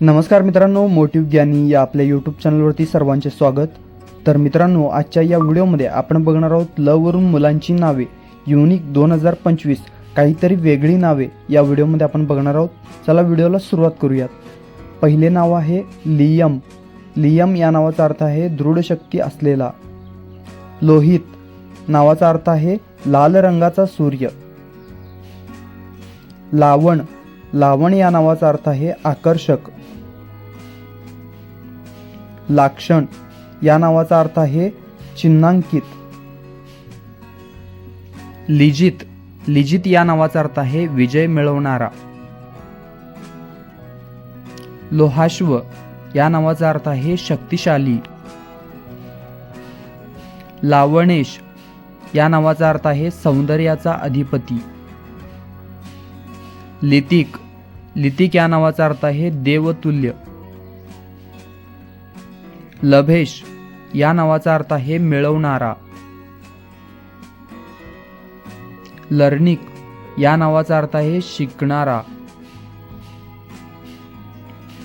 नमस्कार मित्रांनो मोटिव ज्ञानी या आपल्या यूट्यूब चॅनलवरती सर्वांचे स्वागत. तर मित्रांनो आजच्या या व्हिडिओमध्ये आपण बघणार आहोत लवरून मुलांची नावे युनिक दोन हजार पंचवीस काहीतरी वेगळी नावे या व्हिडिओमध्ये आपण बघणार आहोत. चला व्हिडिओला सुरुवात करूयात. पहिले नाव आहे लियम. लियम या नावाचा अर्थ आहे दृढ शक्ती असलेला. लोहित. नावाचा अर्थ आहे लाल रंगाचा सूर्य. लावण. लावण या नावाचा अर्थ आहे आकर्षक. लाक्षण या नावाचा अर्थ आहे चिन्हांकित. लिजित लिजित या नावाचा अर्थ आहे विजय मिळवणारा. लोहाश्व या नावाचा अर्थ आहे शक्तिशाली. लावणेश या नावाचा अर्थ आहे सौंदर्याचा अधिपती. लितिक लितिक या नावाचा अर्थ आहे देवतुल्य. लभेश या नावाचा अर्थ आहे मिळवणारा. लर्निक या नावाचा अर्थ आहे शिकणारा.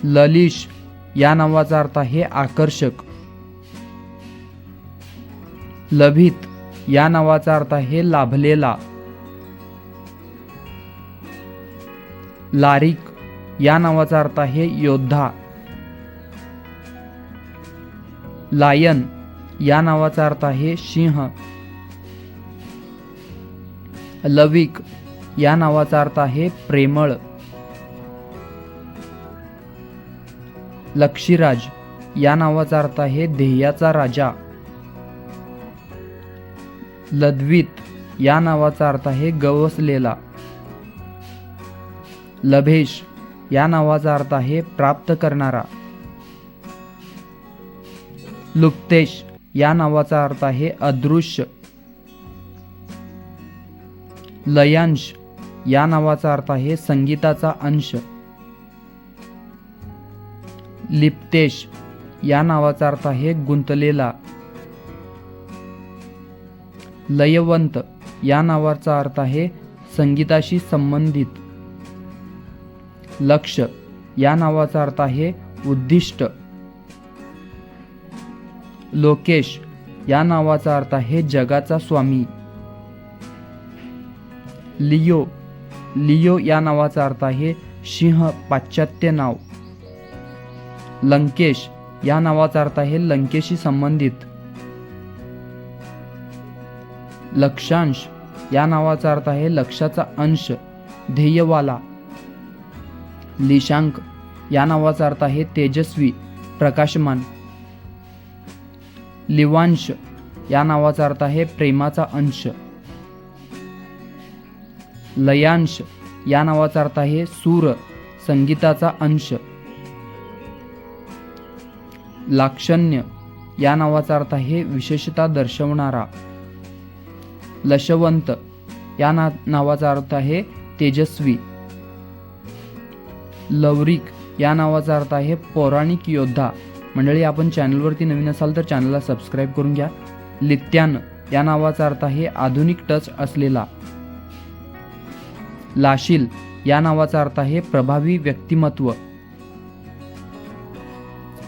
ललिश या नावाचा अर्थ आहे आकर्षक. लभित या नावाचा अर्थ आहे लाभलेला. लारिक या नावाचा अर्थ आहे योद्धा. लायन या नावाचा अर्थ आहे सिंह. लविक या नावाचा अर्थ आहे प्रेमळ. लक्षीराज या नावाचा अर्थ आहे ध्येयाचा राजा. लद्वित या नावाचा अर्थ आहे गवसलेला. लभेश या नावाचा अर्थ आहे प्राप्त करणारा. लुप्तेश या नावाचा अर्थ आहे अदृश्य. लयांश या नावाचा अर्थ आहे संगीताचा अंश. लिप्तेश या नावाचा अर्थ आहे गुंतलेला. लयवंत या नावाचा अर्थ आहे संगीताशी संबंधित. लक्ष. या नावाचा अर्थ आहे उद्दिष्ट. लोकेश या नावाचा अर्थ आहे जगाचा स्वामी. लिओ लिओ या नावाचा अर्थ आहे सिंह पाश्चात्य नाव. लंकेश या नावाचा अर्थ आहे लंकेशी संबंधित. लक्षांश या नावाचा अर्थ आहे लक्षाचा अंश ध्येयवाला. लिशांक. या नावाचा अर्थ आहे तेजस्वी प्रकाशमान. लिवांश. या नावाचा अर्थ आहे प्रेमाचा अंश. लयांश. या नावाचा अर्थ आहे सूर संगीताचा अंश. लाक्षण्य. या नावाचा अर्थ आहे विशेषता दर्शवणारा. लशवंत. या ना नावाचा अर्थ आहे तेजस्वी. लवरिक या नावाचा अर्थ आहे पौराणिक योद्धा. मंडळी आपण चॅनलवरती नवीन असाल तर चॅनलला सबस्क्राईब करून घ्या. लित्यान या नावाचा अर्थ आहे आधुनिक टच असलेला. लाशील या नावाचा अर्थ आहे प्रभावी व्यक्तिमत्व.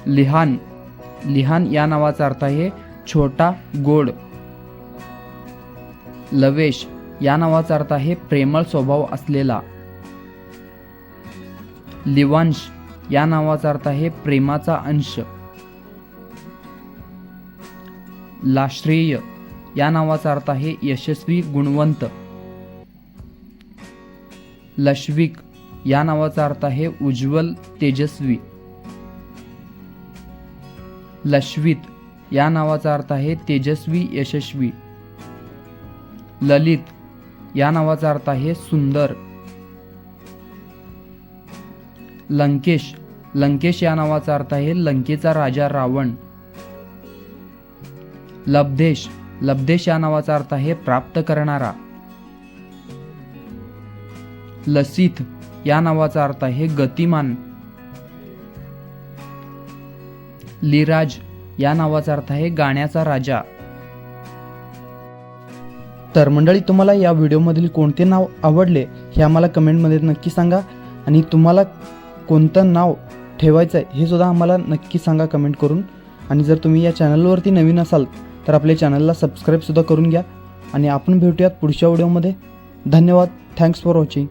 लिहान लिहान या नावाचा अर्थ आहे छोटा गोड. लवेश या नावाचा अर्थ आहे प्रेमळ स्वभाव असलेला. लिवांश या नावाचा अर्थ आहे प्रेमाचा अंश. लाश्रेय या नावाचा अर्थ आहे यशस्वी गुणवंत. लश्विक या नावाचा अर्थ आहे उज्ज्वल तेजस्वी. लश्वित या नावाचा अर्थ आहे तेजस्वी यशस्वी. ललित या नावाचा अर्थ आहे सुंदर. लंकेश. लंकेश या नावाचा अर्थ आहे लंकेचा राजा रावण. लब्धेश. लब्धेश या नावाचा अर्थ आहे प्राप्त करणारा. लसीथ. या नावाचा अर्थ आहे गतिमान. लिराज. या नावाचा अर्थ आहे गाण्याचा राजा. तर मंडळी तुम्हाला या व्हिडिओमधील कोणते नाव आवडले हे आम्हाला कमेंटमध्ये नक्की सांगा आणि तुम्हाला कोणतं नाव ठेवायचं आहे हे सुद्धा आम्हाला नक्की सांगा कमेंट करून. आणि जर तुम्ही या चॅनलवरती नवीन असाल तर आपल्या चॅनलला सबस्क्राईबसुद्धा करून घ्या. आणि आपण भेटूयात पुढच्या व्हिडिओमध्ये धन्यवाद. Thanks for watching